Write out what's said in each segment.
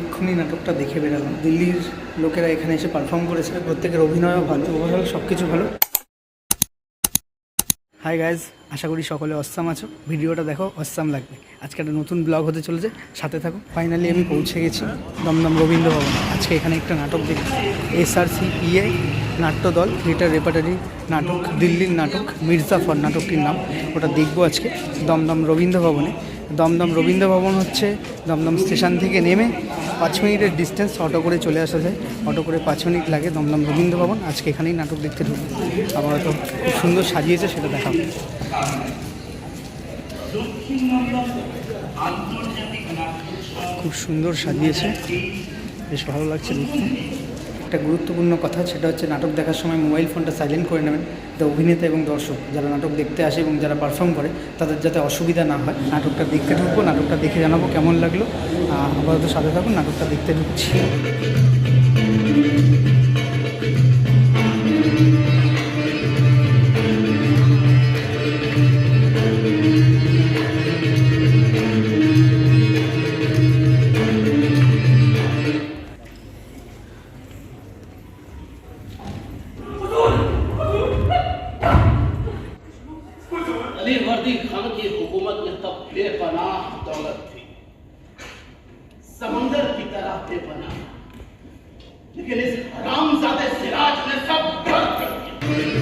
এক্ষুনি নাটকটা দেখে বেরালাম দিল্লির লোকেরা এখানে এসে পারফর্ম করেছে। প্রত্যেকের অভিনয়ও ভালো ওভারঅল সব কিছু ভালো। হাই গাইজ আশা করি সকলে অস্সাম আছো। ভিডিওটা দেখো অস্সাম লাগবে। আজকে একটা নতুন ব্লগ হতে চলেছে, সাথে থাকো। ফাইনালি আমি পৌঁছে গেছি দমদম রবীন্দ্র ভবন। আজকে এখানে একটা নাটক দেখি এসআরসি ইএ নাট্যদল, থিয়েটার রেপার্টারি নাটক, দিল্লির নাটক, মির্জাফর নাটকটির নাম। ওটা দেখব আজকে দমদম রবীন্দ্র ভবনে। দমদম রবীন্দ্র ভবন হচ্ছে দমদম স্টেশন থেকে নেমে পাঁচ মিনিটের ডিস্টেন্স অটো করে চলে আসা যায়। অটো করে পাঁচ মিনিট লাগে দমদম রবীন্দ্র ভবন। আজকে এখানেই নাটক দেখতে ঢুকবো। হয়তো খুব সুন্দর সাজিয়েছে, সেটা দেখাবো। খুব সুন্দর সাজিয়েছে। বেশ ভালো লাগছে দেখতে। একটা গুরুত্বপূর্ণ কথা, সেটা হচ্ছে নাটক দেখার সময় মোবাইল ফোনটা সাইলেন্ট করে নেবেন। যাতে অভিনেতা এবং দর্শক, যারা নাটক দেখতে আসে এবং যারা পারফর্ম করে, তাদের যাতে অসুবিধা না হয়। নাটকটা দেখতে ঢুকবো, নাটকটা দেখে জানাব কেমন লাগল। আপাতত সাথে থাকুন, নাটকটা দেখতে ঢুকছি। तब बेपनाह दौलत थी। समंदर की तरह बेपनाह लेकिन इस हरामजादे सिराज ने सब कर दिया।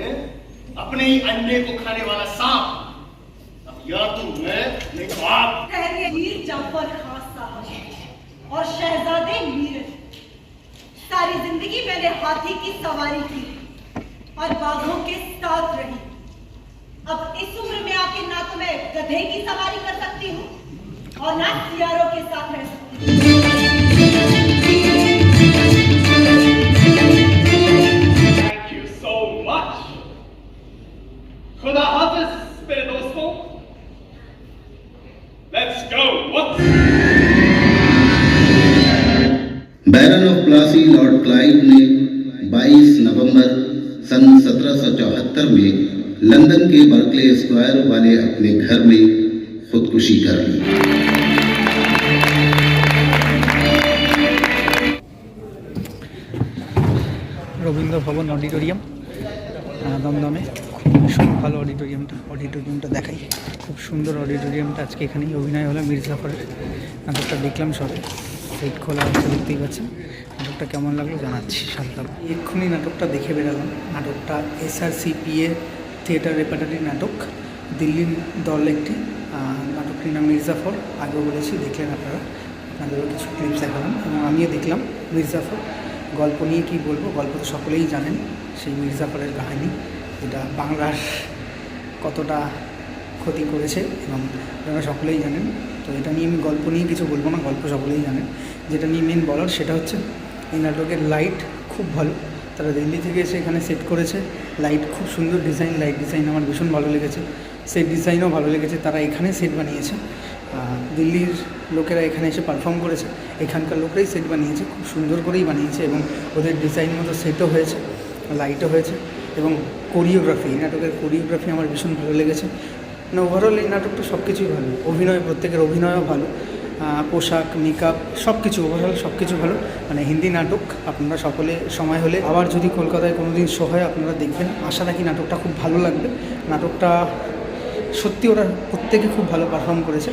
हैं? अपने ही अंडे को खाने वाला सांप। अब या तो मैं, नहीं तो आप। मीर जाफ़र खान साहब और शहजादे मीर सारी ज़िंदगी मैंने हाथी की सवारी की और बाघों के साथ रही। अब इस उम्र में आके ना तो मैं गधे की सवारी कर सकती हूँ और ना सियारों के साथ रह सकती हूँ। Baron of Plassey lord Clive ने 22 नवंबर सन 1774 में लंदन के बर्कले स्क्वायर वाले अपने घर में खुदकुशी कर ली। रविंद्र भवन ऑडिटोरियम दमदमे ভালো অডিটোরিয়ামটা অডিটোরিয়ামটা দেখাই। খুব সুন্দর অডিটোরিয়ামটা আজকে এখানেই অভিনয় হলো মির্জাফরের নাটকটা দেখলাম সবে। সেট খোলা হচ্ছে দেখতেই পাচ্ছেন। নাটকটা কেমন লাগল জানাচ্ছি সাথে এক্ষুনি নাটকটা দেখে বেরালাম। নাটকটা এসআরসিপিএ থিয়েটার রেপার্টারি নাটক। দিল্লির দল একটি। নাটকটির নাম মির্জাফর আগেও বলেছি, দেখলেন আপনারা। আপনাদেরও কিছু ক্লিপস দেখালাম। এবং আমিও দেখলাম মির্জাফর গল্প নিয়ে কি বলব? গল্প তো সকলেই জানেন। সেই মির্জাফরের কাহিনী। যেটা বাংলার কতটা ক্ষতি করেছে এবং আপনারা সকলেই জানেন। তো এটা নিয়ে আমি গল্প নিয়ে কিছু বলব না, গল্প সকলেই জানেন। যেটা নিয়ে মেন বলার সেটা হচ্ছে এই নাটকের লাইট খুব ভালো। তারা দিল্লি থেকে এসে এখানে সেট করেছে। লাইট খুব সুন্দর ডিজাইন লাইট ডিজাইন আমার ভীষণ ভালো লেগেছে। সেট ডিজাইনও ভালো লেগেছে, তারা এখানে সেট বানিয়েছে। দিল্লির লোকেরা এখানে এসে পারফর্ম করেছে। এখানকার লোকরাই সেট বানিয়েছে, খুব সুন্দর করেই বানিয়েছে এবং ওদের ডিজাইন মতো সেটও হয়েছে লাইটও হয়েছে। এবং কোরিওগ্রাফি এই নাটকের কোরিওগ্রাফি আমার ভীষণ ভালো লেগেছে। মানে ওভারঅল এই নাটকটা সব কিছুই ভালো। অভিনয়, প্রত্যেকের অভিনয়ও ভালো। পোশাক মেকআপ সব কিছু ওভারঅল সব কিছু ভালো। মানে হিন্দি নাটক, আপনারা সকলে সময় হলে আবার যদি কলকাতায় কোনো দিন শো হয়, আপনারা দেখবেন। আশা রাখি নাটকটা খুব ভালো লাগবে। নাটকটা সত্যি ওরা প্রত্যেকে খুব ভালো পারফর্ম করেছে।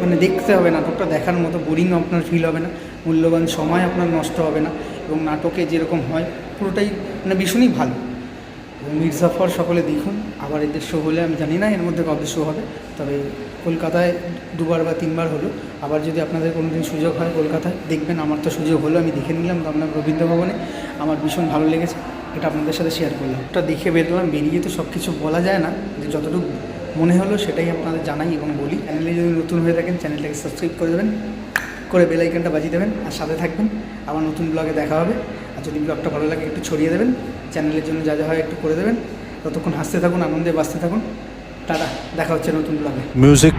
মানে দেখতে হবে, নাটকটা দেখার মতো বোরিং আপনার ফিল হবে না। মূল্যবান সময় আপনার নষ্ট হবে না। এবং নাটকে যেরকম হয়, পুরোটাই মানে ভীষণই ভালো। মির্জাফর সকলে দেখুন, আবার এদের শো হলে, আমি জানি না, এর মধ্যে কবে শো হবে, তবে কলকাতায় দুবার বা তিনবার হলো। আবার যদি আপনাদের কোনো দিন সুযোগ হয় কলকাতায়, দেখবেন আমার তো সুযোগ হলো, আমি দেখে নিলাম আপনার রবীন্দ্র ভবনে আমার ভীষণ ভালো লেগেছে, এটা আপনাদের সাথে শেয়ার করলাম। ওটা দেখে বেরোলাম বেরিয়ে তো সব কিছু বলা যায় না, যে যতটুকু মনে হলো সেটাই আপনাদের জানাই এবং বলি। চ্যানেলে যদি নতুন হয়ে থাকেন চ্যানেলটাকে সাবস্ক্রাইব করে দেবেন, করে বেল আইকনটা বাজিয়ে দেবেন, আর সাথে থাকবেন, আবার নতুন ব্লগে দেখা হবে। আর যদি ব্লগটা ভালো লাগে একটু ছড়িয়ে দেবেন। চ্যানেলের জন্য যা যা হয় একটু করে দেবেন। ততক্ষণ হাসতে থাকুন, আনন্দে বাঁচতে থাকুন। টাটা, দেখা হচ্ছে নতুন ব্লগে music.